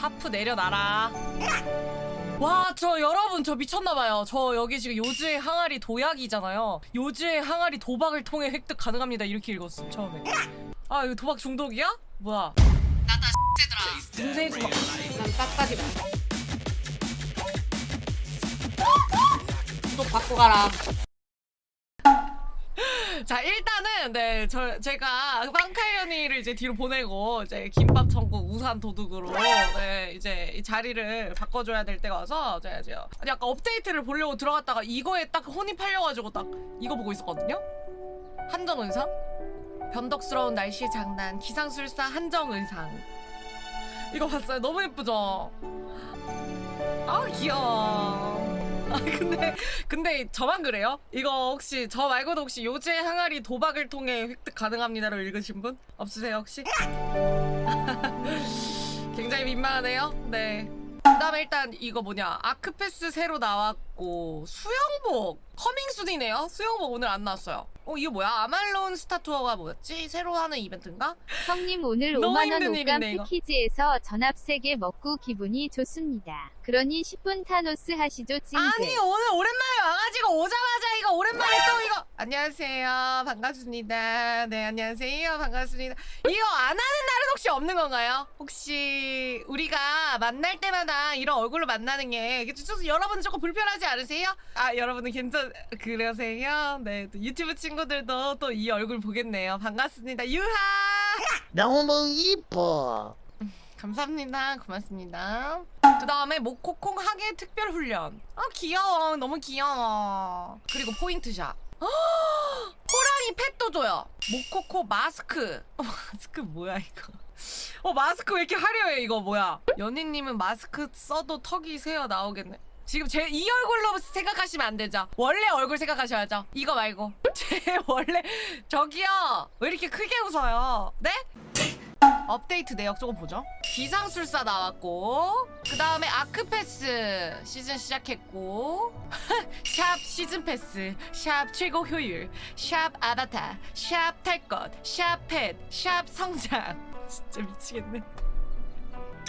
하프 내려놔라. 와, 저 여러분 저 미쳤나봐요. 저 여기 지금 요즈의 항아리 도약이잖아요. 요즈의 항아리 도박을 통해 획득 가능합니다. 이렇게 읽었어 처음에. 아, 이거 도박 중독이야? 뭐야? 나다 X들아. 중세 도박. 난 빡빡이다. 또 바꿔 가라. 자 일단은 네 저 제가 빵칼련 이제 뒤로 보내고 이제 김밥 천국 우산 도둑으로 네 이제 이 자리를 바꿔줘야 될 때가 와서 제가 이제 아니 아까 업데이트를 보려고 들어갔다가 이거에 딱 혼이 팔려가지고 딱 이거 보고 있었거든요. 한정 의상? 변덕스러운 날씨의 장난 기상술사 한정 의상. 이거 봤어요? 너무 예쁘죠? 아 귀여워 아 근데 근데 저만 그래요? 이거 혹시 저 말고도 혹시 요제 항아리 도박을 통해 획득 가능합니다로 읽으신 분 없으세요 혹시? 굉장히 민망하네요. 네. 그다음에 일단 이거 뭐냐 아크패스 새로 나왔고 수영복 커밍순이네요. 수영복 오늘 안 나왔어요. 어 이거 뭐야 아말론 스타 투어가 뭐였지? 새로 하는 이벤트인가? 형님 오늘 너무 5만원 힘든 옷감 일인데, 이거. 패키지에서 전압 3개 먹고 기분이 좋습니다. 그러니 10분 타노스 하시죠 찡긋. 아니 오늘 오랜만에 와가지고 오자마자 이거 오랜만에 또 이거 안녕하세요 반갑습니다 네 안녕하세요 반갑습니다 이거 안 하는 날은 혹시 없는 건가요? 혹시 우리가 만날 때마다 이런 얼굴로 만나는 게 좀 여러분 조금 불편하지 않으세요? 아 여러분은 괜찮 그러세요? 네또 유튜브 친구들도 또 이 얼굴 보겠네요 반갑습니다 유하 너무 이뻐. 감사합니다. 고맙습니다. 그 다음에 모코콩 하계 특별 훈련. 아 귀여워. 너무 귀여워. 그리고 포인트샷. 헉! 호랑이 펫도 줘요. 모코코 마스크. 어, 마스크 뭐야 이거? 어 마스크 왜 이렇게 화려해 이거 뭐야? 연희님은 마스크 써도 턱이 새어 나오겠네. 지금 제 이 얼굴로 생각하시면 안 되죠. 원래 얼굴 생각하셔야죠. 이거 말고 제 원래 저기요 왜 이렇게 크게 웃어요? 네? 업데이트 내역 조금 보죠. 기상술사 나왔고 그 다음에 아크패스 시즌 시작했고 샵 시즌 패스 샵 최고 효율 샵 아바타 샵 탈것 샵펫샵 성장 진짜 미치겠네.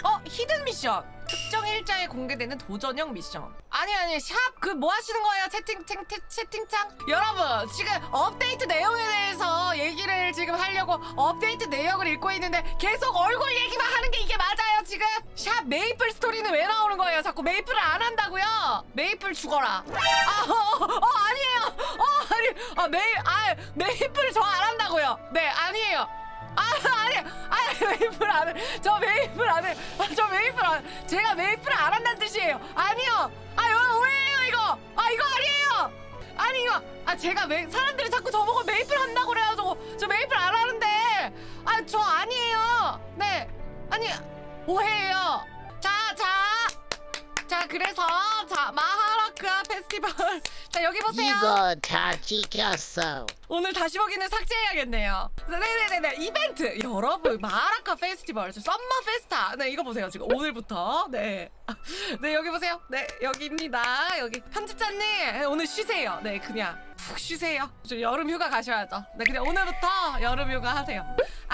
어 히든 미션 특정 일자에 공개되는 도전형 미션 아니 아니 샵 그 뭐 하시는 거예요 채팅 채팅 채팅창 여러분 지금 업데이트 내용에 대해서 얘기를 지금 하려고 업데이트 내용을 읽고 있는데 계속 얼굴 얘기만 하는 게 이게 맞아요 지금 샵 메이플 스토리는 왜 나오는 거예요 자꾸 메이플을 안 한다고요 메이플 죽어라 아 어 어, 어, 아니에요 어 아니 아 메이 아 메이플 저 안 한다고요 네 아니에요 아 아니 아니 메이플 안 해. 저 메이플 안 해. 아, 저 메이플 안. 제가 메이플 안 한다는 뜻이에요. 아니요. 아 이거. 아 아니에요. 아니 이거 아 제가 메 사람들이 자꾸 저보고 메이플 한다고 그래가지고 저 메이플 안 하는데 아 저 아니에요. 네 아니 오해예요. 자 그래서 자 마하라크아 페스티벌. 자 여기 보세요. 이거 다 지켰어. 오늘 다시 보기는 삭제해야겠네요. 네네네네 이벤트. 여러분 마라카 페스티벌. 저 썸머 페스타. 네 이거 보세요 지금 오늘부터. 네네 여기 보세요. 네 여기입니다. 여기 편집자님 네, 오늘 쉬세요. 네 그냥 푹 쉬세요. 저 여름 휴가 가셔야죠. 네 그냥 오늘부터 여름 휴가 하세요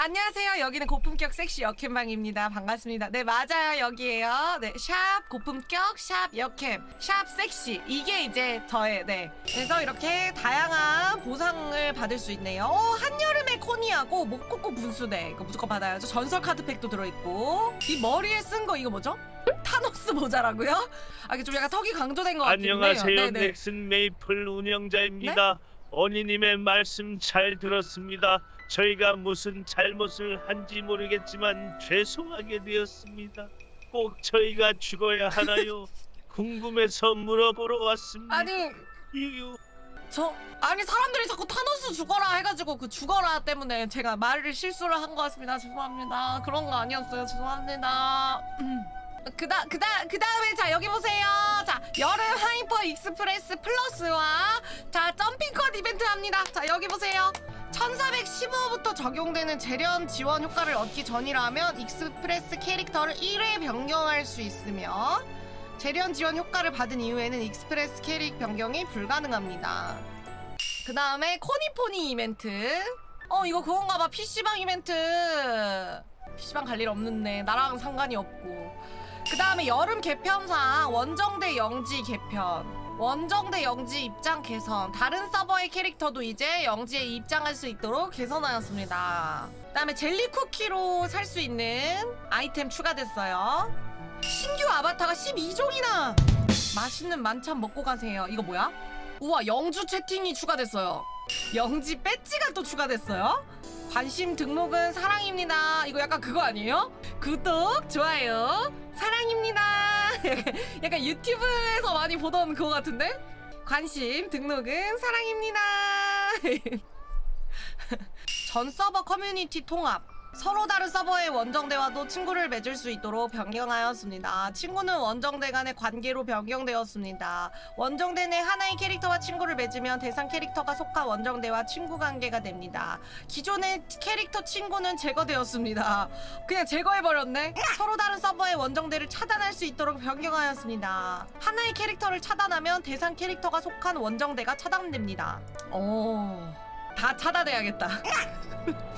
안녕하세요. 여기는 고품격 섹시 여캠방입니다. 반갑습니다. 네 맞아요. 여기에요. 네 샵 고품격 샵 여캠 샵 섹시. 이게 이제 저의 네. 그래서 이렇게 다양한 보상을 받을 수 있네요. 어 한여름의 코니하고 목코코 분수대 이거 무조건 받아야죠 전설 카드팩도 들어있고. 이 머리에 쓴 거 이거 뭐죠? 타노스 모자라고요? 아 이게 좀 약간 턱이 강조된 것 같긴 해요. 안녕하세요. 네네. 넥슨 메이플 운영자입니다. 언니님의 말씀 잘 들었습니다. 저희가 무슨 잘못을 한지 모르겠지만 죄송하게 되었습니다. 꼭 저희가 죽어야 하나요? 궁금해서 물어보러 왔습니다. 아니 유유. 저 아니 사람들이 자꾸 타노스 죽어라 해가지고 그 죽어라 때문에 제가 말을 실수를 한 것 같습니다 죄송합니다 그런 거 아니었어요 죄송합니다 음. 그다 그다 그 다음에 자 여기 보세요 자 여름 하이퍼 익스프레스 플러스와 자 점핑 컷 이벤트 합니다 자 여기 보세요 1415부터 적용되는 재련 지원 효과를 얻기 전이라면 익스프레스 캐릭터를 1회 변경할 수 있으며 재련 지원 효과를 받은 이후에는 익스프레스 캐릭 변경이 불가능합니다. 그 다음에 코니포니 이벤트. 어 이거 그건가 봐 PC방 이벤트. PC방 갈 일 없는데 나랑 상관이 없고. 그 다음에 여름 개편상 원정대 영지 개편. 원정대 영지 입장 개선. 다른 서버의 캐릭터도 이제 영지에 입장할 수 있도록 개선하였습니다. 그 다음에 젤리 쿠키로 살 수 있는 아이템 추가됐어요. 신규 아바타가 12종이나! 맛있는 만찬 먹고 가세요. 이거 뭐야? 우와, 영주 채팅이 추가됐어요. 영지 배지가 또 추가됐어요. 관심 등록은 사랑입니다. 이거 약간 그거 아니에요? 구독, 좋아요, 사랑입니다. 약간, 유튜브에서 많이 보던 그거 같은데? 관심 등록은 사랑입니다. 전 서버 커뮤니티 통합. 서로 다른 서버의 원정대와도 친구를 맺을 수 있도록 변경하였습니다. 친구는 원정대 간의 관계로 변경되었습니다. 원정대 내 하나의 캐릭터와 친구를 맺으면 대상 캐릭터가 속한 원정대와 친구 관계가 됩니다. 기존의 캐릭터 친구는 제거되었습니다. 그냥 제거해버렸네. 서로 다른 서버의 원정대를 차단할 수 있도록 변경하였습니다. 하나의 캐릭터를 차단하면 대상 캐릭터가 속한 원정대가 차단됩니다. 오, 다 차단해야겠다.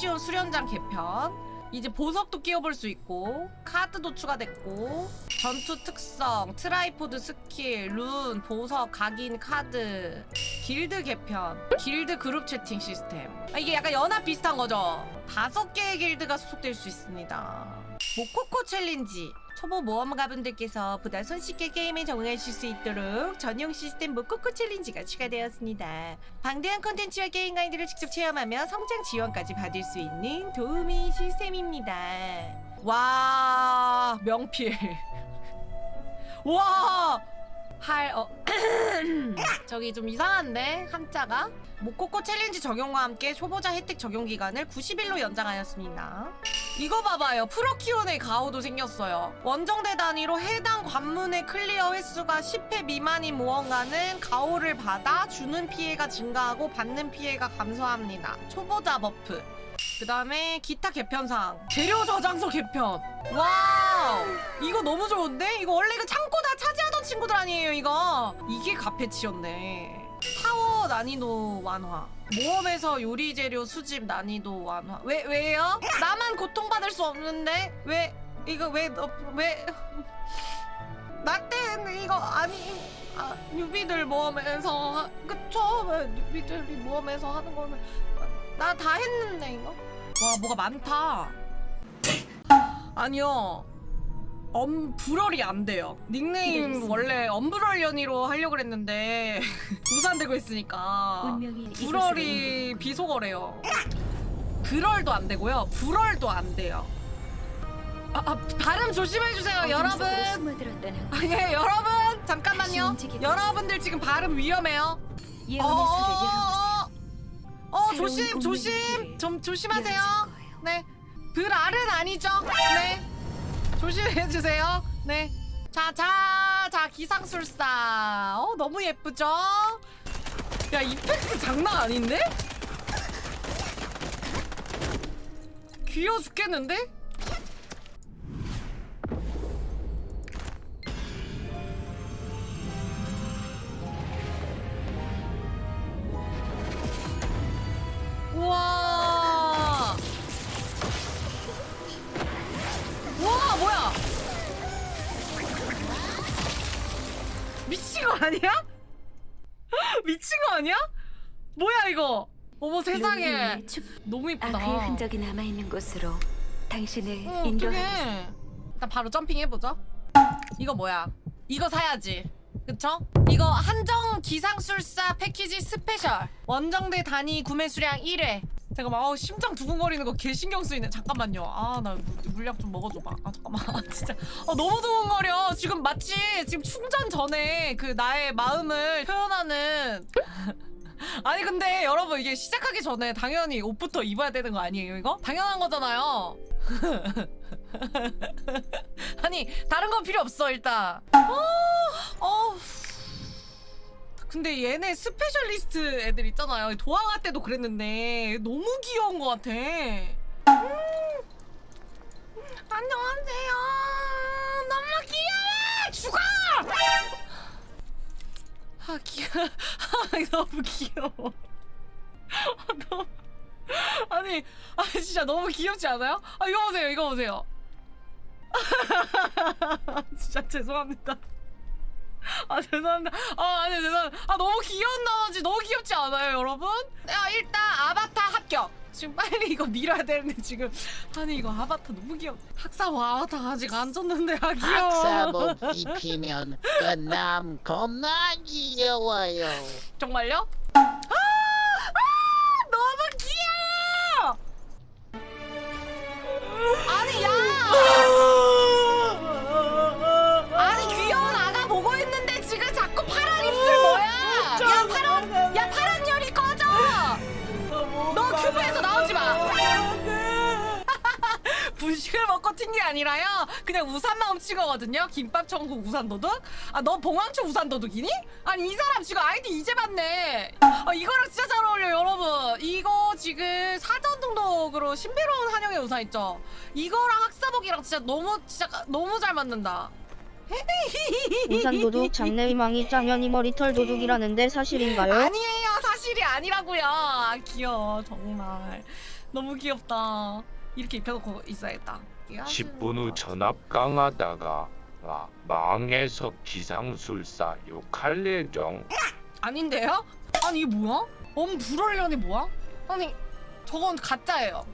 트리시오 수련장 개편. 이제 보석도 끼워볼 수 있고 카드도 추가됐고 전투 특성, 트라이포드 스킬, 룬, 보석, 각인 카드 길드 개편, 길드 그룹 채팅 시스템. 아, 이게 약간 연합 비슷한 거죠? 다섯 개의 길드가 소속될 수 있습니다 모코코 챌린지 초보 모험가분들께서 보다 손쉽게 게임에 적응하실 수 있도록 전용 시스템 모코코 챌린지가 추가되었습니다 방대한 콘텐츠와 게임 가이드를 직접 체험하며 성장 지원까지 받을 수 있는 도우미 시스템입니다 와 명필 와 할, 어, 저기 좀 이상한데, 한자가? 모코코 챌린지 적용과 함께 초보자 혜택 적용 기간을 90일로 연장하였습니다. 이거 봐봐요. 프로키온의 가오도 생겼어요. 원정대 단위로 해당 관문의 클리어 횟수가 10회 미만인 모험가는 가오를 받아 주는 피해가 증가하고 받는 피해가 감소합니다. 초보자 버프. 그 다음에 기타 개편상 재료 저장소 개편 와우 이거 너무 좋은데? 이거 원래 그 창고 다 차지하던 친구들 아니에요 이거 이게 가페치였네 난이도 완화. 모험에서 요리 재료 수집 난이도 완화. 왜 왜요? 나만 고통받을 수 없는데? 왜 이거 왜왜? 나 때는 이거 아니 아, 뉴비들 모험에서 하- 그쵸? 왜 뉴비들이 모험에서 하는 거는? 나 다 했는데 이거? 와 뭐가 많다. 아니요 엄브럴이 안 돼요. 닉네임 원래 엄브럴 연이로 하려고 그랬는데 우산 들고 있으니까 불얼이 비속어래요. 불얼도 안 되고요. 불얼도 안 돼요. 아, 아 발음 조심해 주세요 여러분. 아, 예, 여러분. 잠깐만요. 여러분들 지금 발음 위험해요. 어, 어, 어, 어, 조심, 조심, 좀 조심하세요. 네, 불알은 아니죠. 네, 조심해 주세요. 네, 자, 자, 자, 기상술사. 어, 너무 예쁘죠? 야, 이펙트 장난 아닌데? 귀여워 죽겠는데? 미친 거 아니야? 미친 거 아니야? 뭐야 이거? 어머 세상에. 너무 이쁘다. 악의 아, 흔적이 남아 있는 곳으로 당신을 어, 인도하. 어떡해. 일단 바로 점핑 해보죠. 이거 뭐야? 이거 사야지. 그쵸? 이거 한정 기상술사 패키지 스페셜. 원정대 단위 구매 수량 1회. 잠깐만, 아우, 심장 두근거리는 거 개 신경 쓰이네. 잠깐만요. 아, 나 물- 물약 좀 먹어줘봐. 아, 잠깐만. 아, 진짜. 어, 너무 두근거려. 지금 마치 지금 충전 전에 그 나의 마음을 표현하는. 아니, 근데 여러분, 이게 시작하기 전에 당연히 옷부터 입어야 되는 거 아니에요, 이거? 당연한 거잖아요. 아니 다른 건 필요 없어 일단 어, 어. 근데 얘네 스페셜리스트 애들 있잖아요 도화가 때도 그랬는데 너무 귀여운 것 같아 음. 안녕하세요 너무 귀여워 죽어 아 귀여워 아, 너무 귀여워 아, 아니 아 진짜 너무 귀엽지 않아요? 아 이거 보세요 이거 보세요 진짜 죄송합니다. 아 죄송합니다. 아 아니 죄송. 아 너무 귀여운 나머지 너무 귀엽지 않아요, 여러분? 야 일단 아바타 합격. 지금 빨리 이거 밀어야 되는데 지금 아니 이거 아바타 너무 귀여워. 학사모 아바타 아직 안 졌는데 아 귀여워. 학사복 입히면 끝남 겁나 귀여워요. 정말요? 아니라요. 그냥 우산 마음 찍어거든요. 김밥 천국 우산 도둑. 아 너 봉황초 우산 도둑이니? 아니 이 사람 지금 아이디 이제 봤네. 아 이거랑 진짜 잘 어울려 요 여러분. 이거 지금 사전 등록으로 신비로운 한영의 우산 있죠. 이거랑 학사복이랑 진짜 너무 진짜 너무 잘 맞는다. 우산 도둑 장래희망이 짱현이 머리털 도둑이라는데 사실인가요? 아니에요 사실이 아니라고요 아, 귀여워 정말 너무 귀엽다 이렇게 입혀놓고 있어야겠다 10분 후 전압 강하다가 아, 망해서 기상술사 욕할 예정 아닌데요? 아니 이게 뭐야? 엄 불얼련이 뭐야? 아니 저건 가짜예요